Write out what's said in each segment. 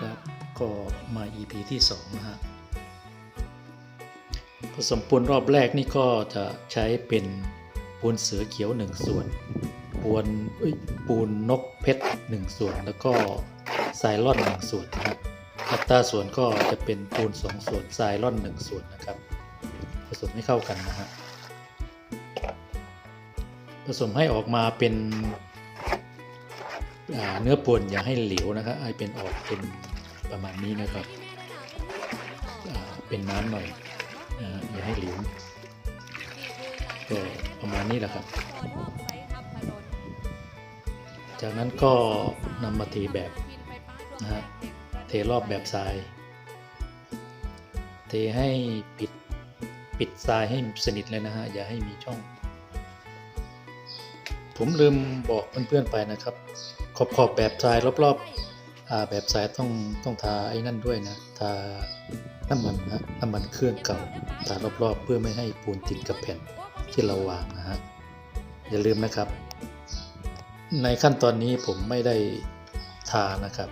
ครับ ก็มา EP ที่2นะฮะผสมปูนรอบแรกนี่ก็จะใช้เป็นปูนเสือเขียว 1 ส่วน ปูนปูนนกเพชร 1 ส่วน แล้วก็ทรายล่อน 1 ส่วนนะฮะอัตราส่วนก็จะเป็นปูน 2 ส่วนทรายล่อน 1 ส่วนนะครับ ผสมให้เข้ากันนะฮะผสมให้ออกมาเป็นเนื้อปูนอย่าให้เหลวนะครับให้เป็นออกเป็น ประมาณนี้นะครับเป็นน้ำหน่อยนะอย่าให้เหลวก็ประมาณนี้แหละครับ จากนั้นก็นำมาเทแบบนะฮะเทรอบแบบทราย เทให้ปิดปิดทรายให้สนิทเลยนะฮะอย่าให้มีช่อง ผมลืมบอกเพื่อนๆไปนะครับ ขอบขอบแบบทรายรอบๆอ่า แบบสายต้องต้องทาไอ้นั่นด้วยนะ ทาน้ำมันนะน้ำมันเครื่องเก่าทารอบๆเพื่อไม่ให้ปูนติดกับแผ่นที่เราวางนะฮะอย่าลืมนะครับ ในขั้นตอนนี้ผมไม่ได้ทานะครับ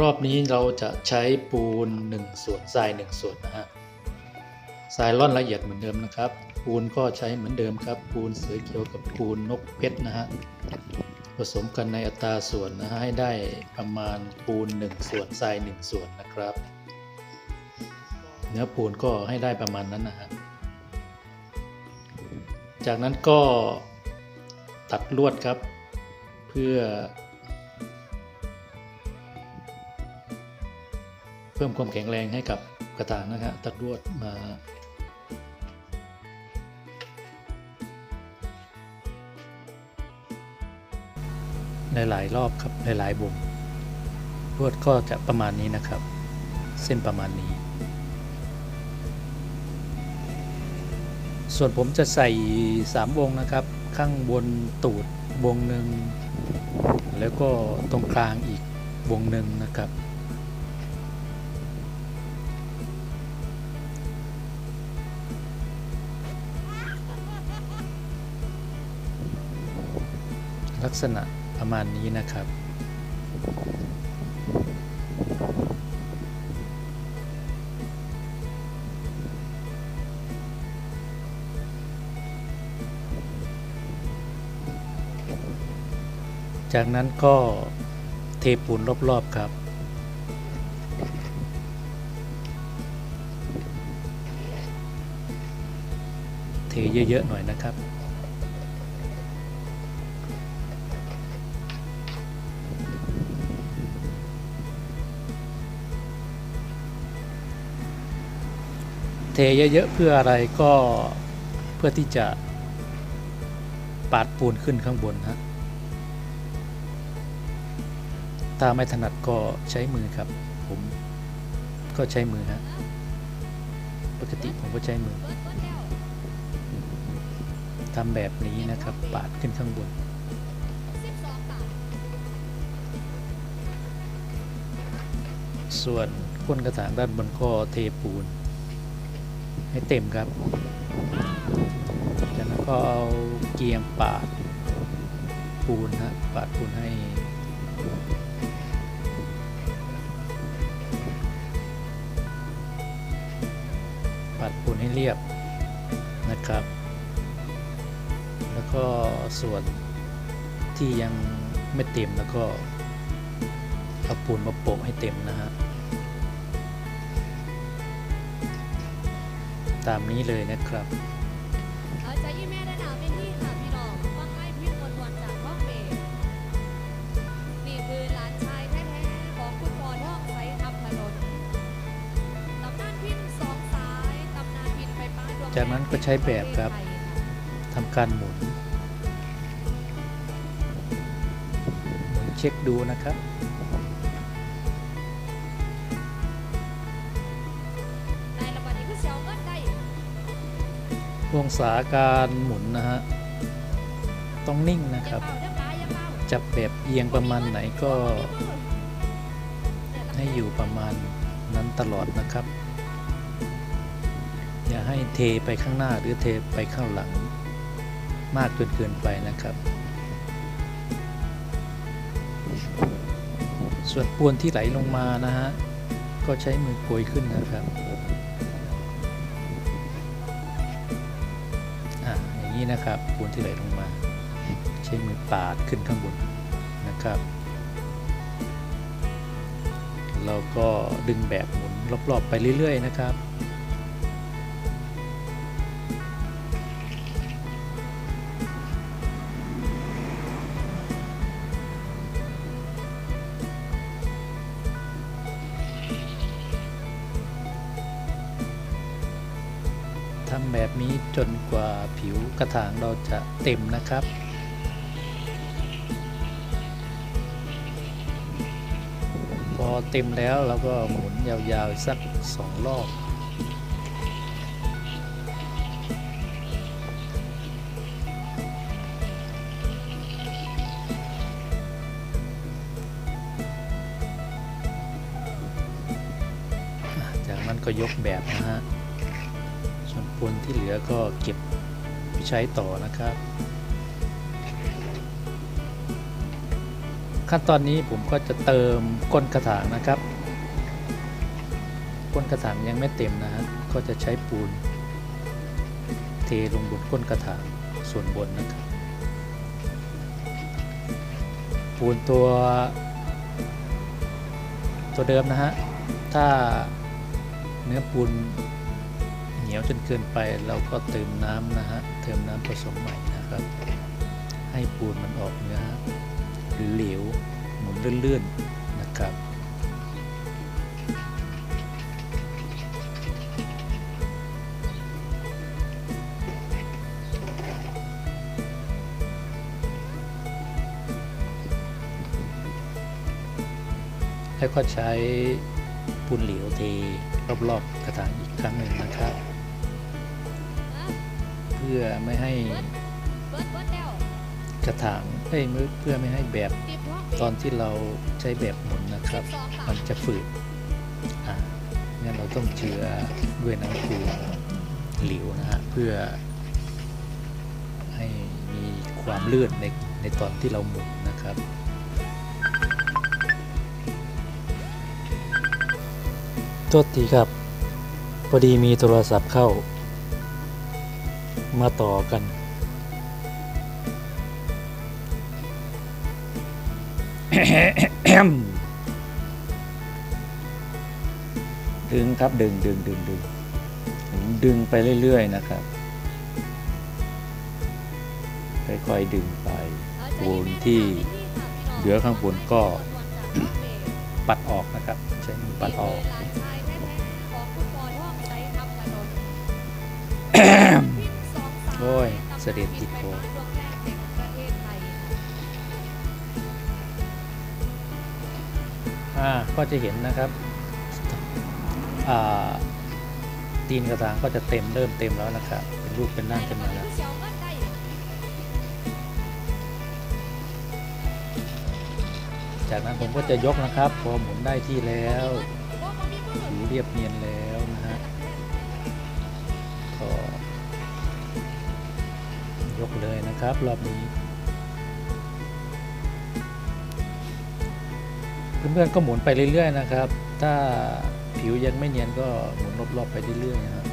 รอบนี้เราจะใช้ปูน1ส่วนทราย1ส่วนนะฮะทรายร่อนละเอียดเหมือนเดิมนะครับ ปูนก็ใช้เหมือนเดิมครับ ปูนเสือเขียวกับปูนนกเพชรนะฮะผสมกันในอัตราส่วนนะฮะให้ได้ประมาณปูน1ส่วนทราย1ส่วนนะครับ เนื้อปูนก็ให้ได้ประมาณนั้นนะฮะจากนั้นก็ตัดลวดครับ เพื่อ เพิ่มความแข็งแรงให้กับกระถางนะครับตัดลวดมาหลายรอบครับหลายๆวงลวดก็จะประมาณนี้นะครับ เส้นประมาณนี้ ส่วนผมจะใส่3วงนะครับ ข้างบนตูดวงหนึ่งแล้วก็ตรงกลางอีกวงหนึ่งนะครับ ษณะประมาณนี้นะครับ จากนั้นก็เทปูนรอบๆครับเทเยอะๆหน่อยนะครับ เทเยอะๆเพื่ออะไรก็เพื่อที่จะปาดปูนขึ้นข้างบนฮะถ้าไม่ถนัดก็ใช้มือครับ ผมก็ใช้มือฮะปกติผมก็ใช้มือทำแบบนี้นะครับ ปาดขึ้นข้างบน ส่วนก้นกระถางด้านบนก็เทปูน ให้เต็มครับ จากนั้นก็เอาเกียงปาดปูนฮะปาดปูนให้ปาดปูนให้เรียบนะครับ แล้วก็ส่วนที่ยังไม่เต็มแล้วก็เอาปูนมาโปะให้เต็มนะฮะ ตามนี้เลยนะครับเอาใจยี่แม่ได้หนาวเป็นที่ค่ะพี่น้องฟังไล่พิมพ์วนวนจากห้องเมย์นี่คือหลานชายแท้ๆของคุณพ่อท่องใสทำถนนตำนานพิมพ์สองสายตำนานพิมพ์ไฟฟ้าดวงจากนั้นก็ใช้แบบครับทำการหมุนหมุนเช็คดูนะครับ องศาการหมุนนะฮะ ต้องนิ่งนะครับ จับแบบเอียงประมาณไหนก็ ให้อยู่ประมาณนั้นตลอดนะครับ อย่าให้เทไปข้างหน้าหรือเทไปข้างหลัง มากจนเกินไปนะครับ ส่วนปวนที่ไหลลงมานะฮะ ก็ใช้มือโกยขึ้นนะครับ นี้นะครับปูนที่ไหลลงมา ใช้มือปาดขึ้นข้างบนนะครับ เราก็ดึงแบบหมุนรอบๆไปเรื่อย ๆ นะครับ แบบนี้จนกว่าผิวกระถางเราจะเต็มนะครับ พอเต็มแล้วเราก็หมุนยาวๆสักสองรอบจากนั้นก็ยกแบบนะฮะ ปนที่เหลือก็เก็บไปใช้ต่อนะครับ ขั้นตอนนี้ผมก็จะเติมก้นกระถางนะครับ ก้นกระถางยังไม่เต็มนะฮะก็จะใช้ปูน เทลงบนก้นกระถางส่วนบนนะครับ ปูนตัว ตัวเดิมนะฮะถ้าเนื้อปูน ยวจนเกินไปเราก็เติมน้ำนะฮะเติมน้ำผสมใหม่นะครับ ให้ปูนมันออกเนื้อเหลวหมุนเลื่อนๆนะครับแล้วก็ใช้ปูนเหลวเทรอบๆกระถางอีกครั้งหนึ่งนะครับ พื่อไม่ให้กระถางเอ้ยไม่เพื่อไม่ให้แบบตอนที่เราใช้แบบหมุนนะครับ มันจะฝืดอะงั้นเราต้องเจือด้วยน้ำปูหลิวนะฮะเพื่อให้มีความลื่นในในตอนที่เราหมุนนะครับโทษทีครับพอดีมีโทรศัพท์เข้า มาต่อกัน ดึงครับดึงดึงดึงดึงผมดึงไปเรื่อย ๆ นะครับค่อยๆดึงไปปูนที่เหลือข้างบนก็ปัดออกนะครับ ใช้มือปัดออก โอ้ย เสด็จติดโพดวงแรกแห่งประเทศไทยค่ะอ่าก็จะเห็นนะครับอ่าตีนกระถางก็จะเต็มเริ่มเต็มแล้วนะครับ เป็นรูปเป็นร่างขึ้นมาแล้วเสียวเงินได้จากนั้นผมก็จะยกนะครับ พอหมุนได้ที่แล้วบ่บ่มีมือผิวเรียบเนียนแล้ว เลยนะครับ รอบนี้ เพื่อนๆก็หมุนไปเรื่อยๆนะครับ ถ้าผิวยังไม่เนียนก็หมุนรอบๆไปเรื่อยๆนะครับ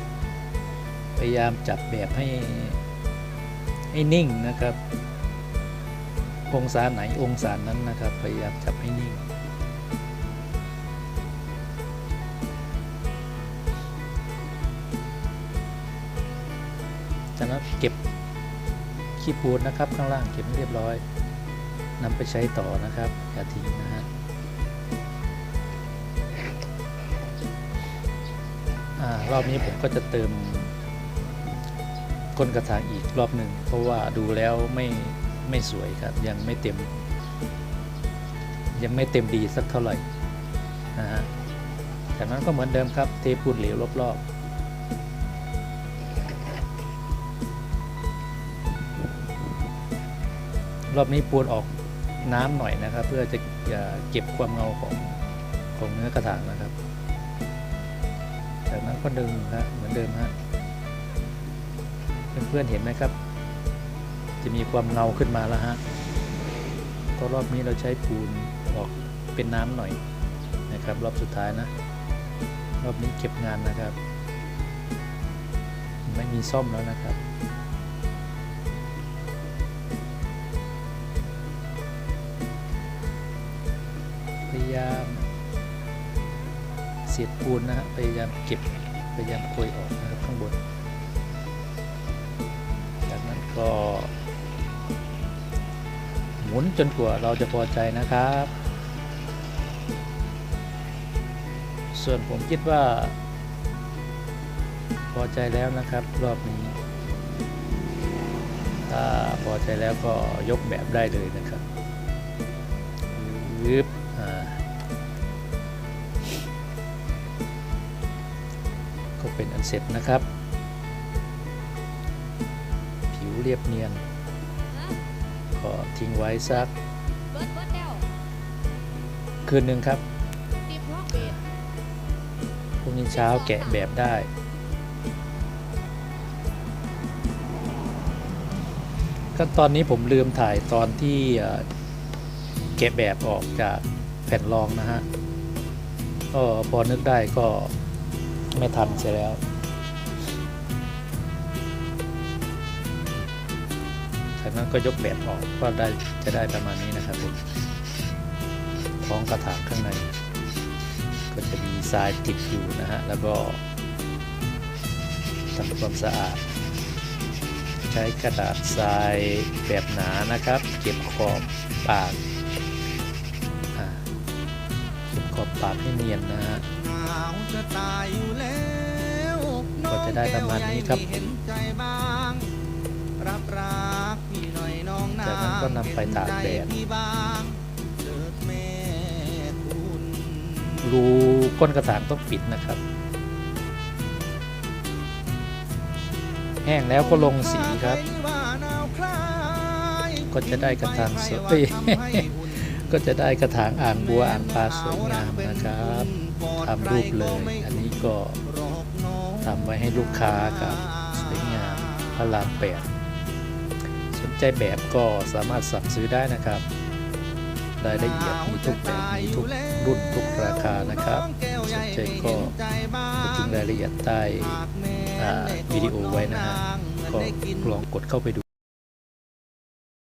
พยายามจับแบบให้ให้นิ่งนะครับ องศาไหนองศานั้นนะครับ พยายามจับให้นิ่งจากนั้นเก็บ ขี้ปูนนะครับ ข้างล่างเก็บให้เรียบร้อยนำไปใช้ต่อนะครับอย่าทิ้งนะฮะรอบนี้ผมก็จะเติมก้นกระถางอีกรอบหนึ่งเพราะว่าดูแล้วไม่ไม่สวยครับ ยังไม่เต็ม ยังไม่เต็มดีสักเท่าไหร่นะฮะจากนั้นก็เหมือนเดิมครับ เทปูนเหลวรอบๆ รอบนี้ปูนออกน้ำหน่อยนะครับ เพื่อจะเก็บความเงาของของเนื้อกระถางนะครับ จากนั้นก็ดึงฮะเหมือนเดิมฮะเพื่อนๆเห็นไหมครับ จะมีความเงาขึ้นมาแล้วฮะก็รอบนี้เราใช้ปูนออกเป็นน้ำหน่อยนะครับ รอบสุดท้ายนะ รอบนี้เก็บงานนะครับ ไม่มีซ่อมแล้วนะครับายามเสียดปูนนะฮะพยายามเก็บพยายามโกยออกนะครับข้างบน จากนั้นก็หมุนจนกว่าเราจะพอใจนะครับ ส่วนผมคิดว่า พอใจแล้วนะครับรอบนี้ ถ้าพอใจแล้วก็ยกแบบได้เลยนะครับยึบอ่า เป็นอันเสร็จนะครับ ผิวเรียบเนียน ก็ทิ้งไว้สัก คืนหนึ่งครับพรุ่งนี้เช้าแกะแบบได้ก็ตอนนี้ผมลืมถ่ายตอนที่เอ่อแกะแบบออกจากแผ่นรองนะฮะก็พอนึกได้ก็ ไม่ทันเสียแล้วจากนั้นก็ยกแบบออกก็ได้จะได้ประมาณนี้นะครับผมท้องกระถางข้างใน ก็จะมีทรายติดอยู่นะฮะ แล้วก็ทำความสะอาด ใช้กระดาษทรายแบบหนานะครับ เก็บขอบปาก ก็บขอบปากให้เนียนนะฮะหนาวจะตายอยู่แล้วก็จะได้ประมาณนี้ครับองแก้วใหญ่ไม่เห็นใจบ้างรับรักพี่หน่อยน้องนางจากนั้นก็นำไปตากแดดเห็นใจพี่บ้างเลิศแม่คุณรูก้นกระถางต้องปิดนะครับ แห้งแล้วก็ลงสีครับว่าหนาวคลายก็จะได้กระถางสวย ก็จะได้กระถางอ่างบัวอ่างปลาสวยงามนะครับทำรูปเลย อันนี้ก็ทำไว้ให้ลูกค้าครับสวยงามพระรามแปดสนใจแบบก็สามารถสั่งซื้อได้นะครับรายละเอียดมีทุกแบบมีทุกรุ่นทุกราคานะครับสนใจก็ไปถึงรายละเอียดใต้วิดีโอไว้นะฮะก็ลองกดเข้าไปดู